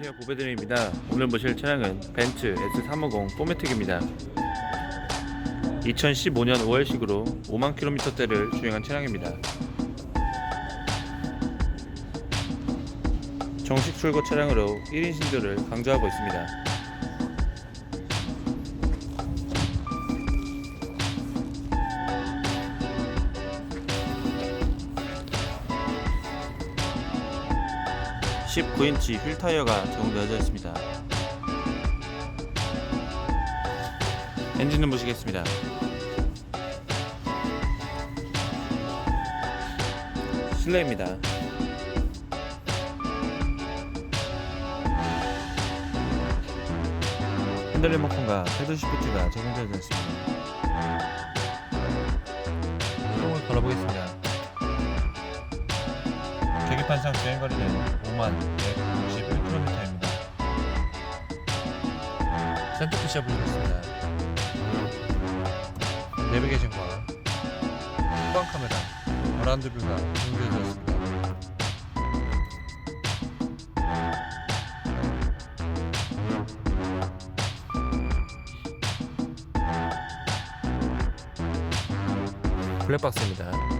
안녕하세요. 보배드림입니다. 오늘 모실 차량은 벤츠 S350 포매틱입니다. 2015년 5월식으로 5만 킬로미터대를 주행한 차량입니다. 정식 출고 차량으로 1인 신조를 강조하고 있습니다 (19인치) 휠 타이어가 적용되어져 있습니다. 엔진을 보시겠습니다. 실내입니다. 핸들 리모컨과 패드 시프트가 적용되어 있습니다 계기판상 주행거리는 5만 161km입니다. 센터피시가 불리고 있습니다. 내비게이션과 후방 카메라, 어라운드 뷰가 준비되어 있습니다. 블랙박스입니다.